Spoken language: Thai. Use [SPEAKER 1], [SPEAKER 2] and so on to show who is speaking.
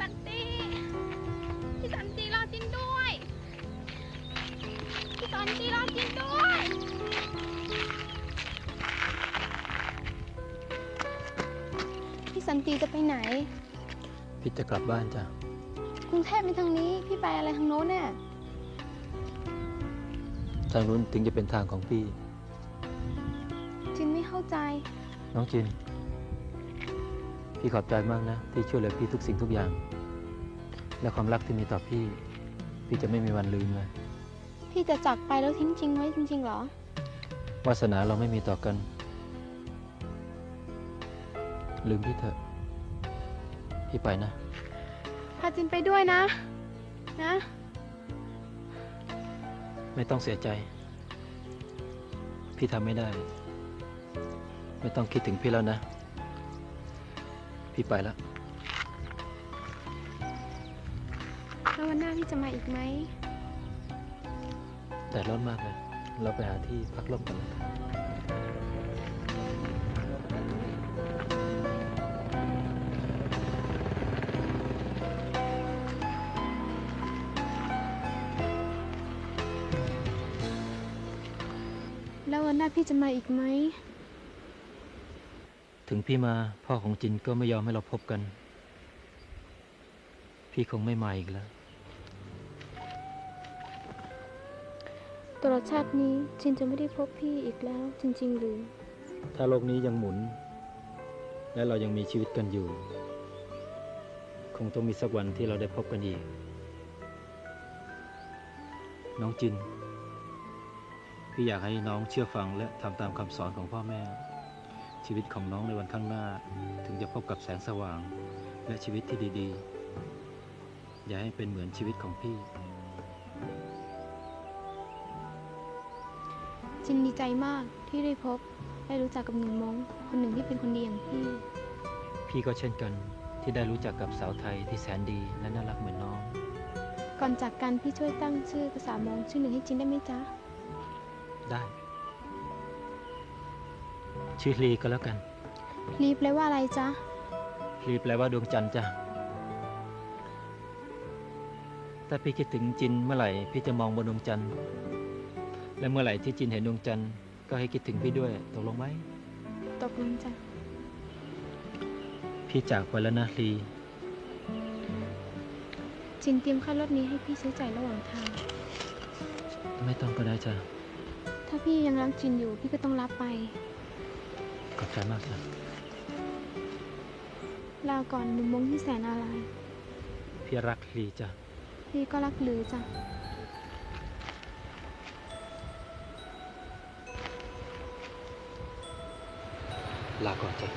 [SPEAKER 1] สันติพี่สันติรอจินด้วยพี่สันติรอจินด้วยพี่สันติจะไปไหน
[SPEAKER 2] พี่จะกลับบ้านจ้ะ
[SPEAKER 1] กรุงเทพไปทางนี้พี่ไปอะไรทางโน้นเนี่ย
[SPEAKER 2] ทางโน้นถึงจะเป็นทางของพี่
[SPEAKER 1] จินไม่เข้าใจ
[SPEAKER 2] น้องจิน พี่ขอบใจมากนะ ที่ช่วยเหลือพี่ทุกสิ่งทุกอย่าง และความรักที่มีต่อพี่ พี่จะไม่มีวันลืมเลย
[SPEAKER 1] พี่จะจากไปแล้วทิ้งจริงไว้จริงๆเหรอ
[SPEAKER 2] วาสนาเราไม่มีต่อกัน ลืมพี่เถอะ พี่ไปนะ
[SPEAKER 1] พาจินไปด้วยนะ นะ
[SPEAKER 2] ไม่ต้องเสียใจ พี่ทำไม่ได้ ไม่ต้องคิดถึงพี่แล้วนะ พี่ไปแล้ว
[SPEAKER 1] แล้ววันหน้าพี่จะมาอีกไหม
[SPEAKER 2] แต่ร้อนมากเลย เราไปหาที่พักร่มกันนะ
[SPEAKER 1] แล้ววันหน้าพี่จะมาอีกไหม
[SPEAKER 2] ถึงพี่มาพ่อของจินก็ไม่ยอมให้เราพบกัน พี่คงไม่มาอีกแล้ว
[SPEAKER 1] ตลอดชาตินี้จินจะไม่ได้พบพี่อีกแล้ว จริง ๆ หรือ
[SPEAKER 2] ถ้าโลกนี้ยังหมุน และเรายังมีชีวิตกันอยู่ คงต้องมีสักวันที่เราได้พบกันอีก น้องจิน พี่อยากให้น้องเชื่อฟังและทำตามคำสอนของพ่อแม่ ชีวิตของน้องในวันข้างหน้า ถึงจะพบกับแสงสว่าง และชีวิตที่ดีๆ อย่าให้เป็นเหมือนชีวิตของพี่
[SPEAKER 1] จินดีใจมากที่ได้พบได้รู้จักกับหนุ่มมงคนหนึ่งที่เป็นคนดีอย่างพี่
[SPEAKER 2] พี่ก็เช่นกันที่ได้รู้จักกับสาวไทยที่แสนดีและน่ารักเหมือนน้อง
[SPEAKER 1] ก่อนจากกันพี่ช่วยตั้งชื่อภาษามงชื่อหนึ่งให้จินได้ไหมจ๊ะ
[SPEAKER 2] ได้ ชื่อลีก็แล้วกัน
[SPEAKER 1] รีบเลยว่าอะไรจ๊ะ
[SPEAKER 2] ลีแปลว่าดวงจันทร์จ้ะถ้าพี่คิดถึงจินเมื่อไหร่พี่จะมองบนดวงจันทร์ และเมื่อไหร่ที่จินเห็นดวงจันทร์ก็ให้คิดถึงพี่ด้วยตกลงไหม
[SPEAKER 1] ตกลงจ้ะ
[SPEAKER 2] พี่จากไปแล้วนะลี
[SPEAKER 1] จินเตรียมค่ารถนี้ให้พี่ใช้จ่ายระหว่างทาง
[SPEAKER 2] ไม่ต้องก็ได้จ้ะ
[SPEAKER 1] ถ้าพี่ยังรักจินอยู่พี่ก็ต้องรับไป
[SPEAKER 2] ขอบใจมากครับ
[SPEAKER 1] ลาก่อนหนุ่มมงที่แสนอะไร
[SPEAKER 2] พี่รักหลีจ้ะ
[SPEAKER 1] พี่ก็รักหรือจ้ะ
[SPEAKER 2] ลาก่อนจ้ะ